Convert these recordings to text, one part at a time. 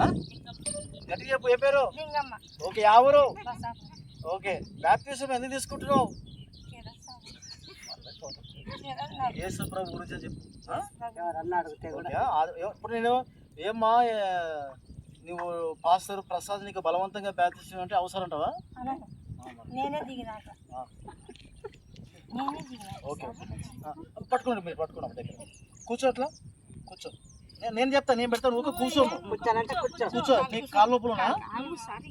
ఆ? గట్టిగా చెప్పు ఏ పేరు? ఓకే ఎవరు బసాపు ఓకే బ్యాప్టిజం ఎందుకు తీసుకుంటున్నావు? యేసు ప్రభు గురించి చెప్పు ఆ? ఆ- ఇప్పుడు నేను ఏమ్మా నువ్వు పాస్టర్ ప్రసాద్ నీకు బలవంతంగా బ్యాప్టిజం అంటే అవసరం అంటావా? ఆ, ఆ, ఓకే. ఆ, పట్టుకోండి మీరు పట్టుకోండి దగ్గర. కూర్చో అట్లా. కూర్చో నేను- చెప్తాను నేను పెడతాను. ఊరికే కూర్చో. కూర్చో. కూర్చో నీకు కాలు లోపలనా ఆగు సారి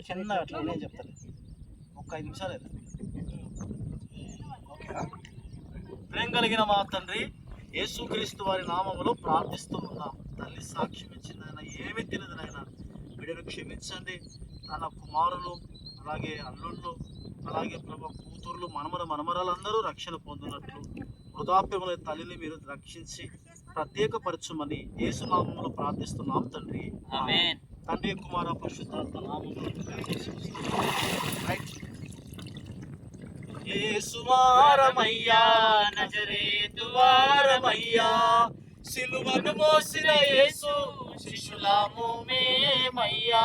చిన్నగా అట్లా నేను చెప్తాను. ఒక్క ఐదు నిమిషాలు ప్రేమ కలిగిన మా తండ్రి యేసుక్రీస్తు వారి నామములో ప్రార్థిస్తూ ఉన్నాం. తల్లి సాక్ష్యం ఇచ్చింది ఆయన ఏమీ తెలియదు నాయన. బిడ్డను క్షమించండి. తన కుమారులు అలాగే అల్లుళ్ళు అలాగే ప్రభు కూతుర్లు మనమర మనమరాలందరూ రక్షణ పొందినట్లు వృధాప్యముల తల్లిని మీరు రక్షించి ప్రత్యేకపరచుమని యేసునామములో ప్రార్థిస్తున్నాం తండ్రి. తండ్రి కుమార పరిశుద్ధాత్మ నామములో రైట్ యేసువారమయ్యా నజరేతు వారమయ్యా సిలువను మోసిన యేసు శిష్యులాము మేమయ్యా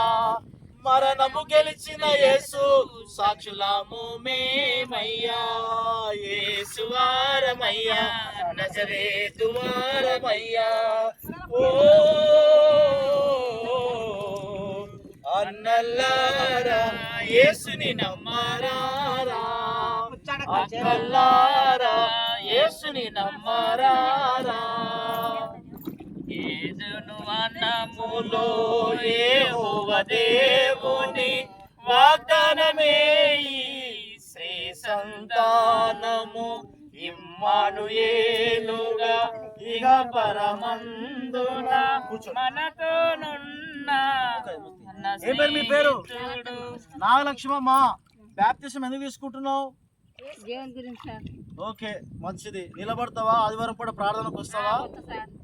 మరణము గెలిచిన యేసు సాక్షులాము మేమయ్యా యేసు వారమయ్యా నజరేతు వారమయ్యా. ఓ అన్నల్లారా యేసుని నమ్మారారా. అక్కల్లారా యేసుని నమ్మారారా. ఏదును అన్నములో ఏ దేవుని వాగ్దానమే ఈ శ్రీ సంతానము. ఇమ్మానుయేలుగా ఇక పరమందున మనతోనున్న ఏం పేరు మీ పేరు? నాగలక్ష్మమ్మ బ్యాప్టిజం ఎందుకు తీసుకుంటున్నావు? ఓకే మంచిది. నిలబడతావా? ఆదివారం కూడా ప్రార్థనకు వస్తావా?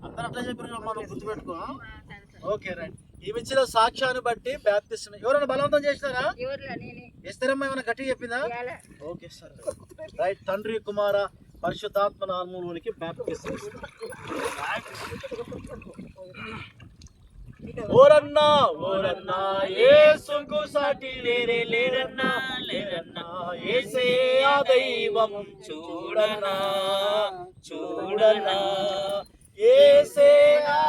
అందరూ అట్లా చెప్పారు మనం గుర్తుపెట్టుకో ఓకే రైట్. ఈమె ఇచ్చిన సాక్ష్యాన్ని బట్టి బ్యాప్టిజం ఎవరైనా బలవంతం చేసినారా? ఇస్తారమ్మా ఏమైనా గట్టిగా చెప్పిందా? Okay sir. రైట్ తండ్రి కుమార పరిశుద్ధాత్మ నామములోనికి బ్యాప్టిజం ఓరన్నా ఓరన్నా యేసుకు సాటి లేరే లేరన్నా లేరన్నా ఏసే ఆ దైవం చూడన్నా చూడన్నా ఏసే ఆ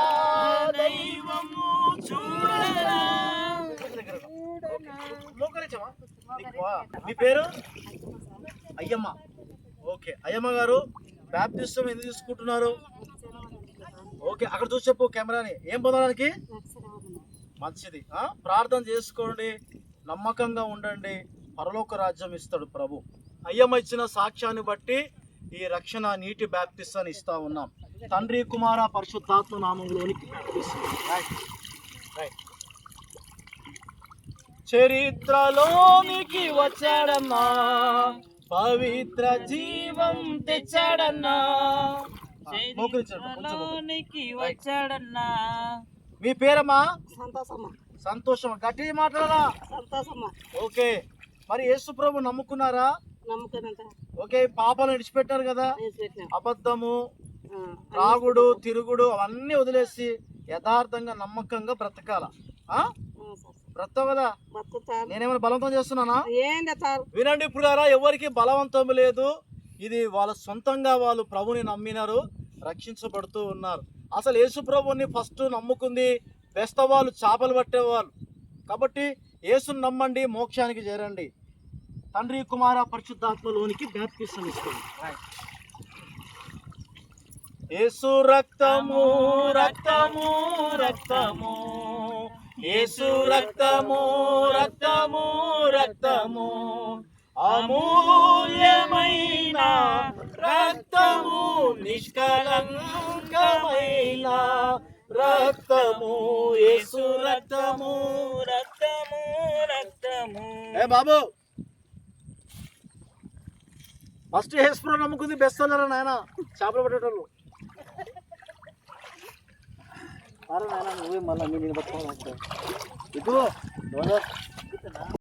దైవము చూడన్నా మోకరించమా? నీకు మీ పేరు? అయ్యమ్మ. ఓకే. అయ్యమ్మ గారు బ్యాప్టిస్టం ఎందుకు తీసుకుంటున్నారు? ఓకే అక్కడ చూసి చెప్పు కెమెరాని. ఏం పొందడానికి? మంచిది. ప్రార్థన చేసుకోండి. నమ్మకంగా ఉండండి. పరలోక రాజ్యం ఇస్తాడు ప్రభు. అయ్యమ్మ ఇచ్చిన సాక్ష్యాన్ని బట్టి ఈ రక్షణ నీటి బ్యాప్టిస్తాన్ని ఇస్తా ఉన్నాం. తండ్రి కుమార పరిశుద్ధాత్మ నామంలోనికి రైట్ రైట్ చరిత్రలోనికి వచ్చాడన్నా పవిత్ర జీవం తెచ్చాడన్నా. మోకరించండి, కొంచెం మోకరించండి. లోనికి వచ్చాడన్నా. మీ పేరమ్మా? సంతోషమ్మ. సంతోషం గట్టి మాట్లాడరా. సంతోషమ్మ. ఓకే. మరి యేసు ప్రభు నమ్ముకున్నారా? ఓకే పాపాలను విడిచిపెట్టారు కదా. అబద్ధము ఆ, త్రాగుడు తిరుగుడు అవన్నీ వదిలేసి యథార్థంగా నమ్మకంగా బ్రతకాల. కదా నేనేమైనా బలవంతం చేస్తున్నానా? వినండి ఇప్పుడు ఎవరికి బలవంతం లేదు ఇది వాళ్ళ సొంతంగా వాళ్ళు ప్రభుని నమ్మినారు రక్షించబడుతూ ఉన్నారు. అసలు యేసు ప్రభుని ఫస్ట్ నమ్ముకుంది బెస్తవాళ్ళు చేపలు పట్టేవాళ్ళు. కాబట్టి యేసుని నమ్మండి మోక్షానికి చేరండి. తండ్రి కుమార పరిశుద్ధాత్మలోనికి బ్యాప్టిజం ఇస్తుంది యేసు రక్తము రక్తము రక్తము. యేసు రక్తము రక్తము రక్తము అమూల్యమైన రక్తము నిష్కలంకమైన రక్తము యేసు రక్తము రక్తము రక్తము. ఏ బాబు! ఫస్ట్ హెస్ప్రో నమ్ముకుంది? బెస్ట్ అన్నారా నాయన? చేపలు పట్టేటోళ్ళు. అరే నాయన నువ్వే మళ్ళీ నేను పట్టుకోవాలి ఇప్పుడు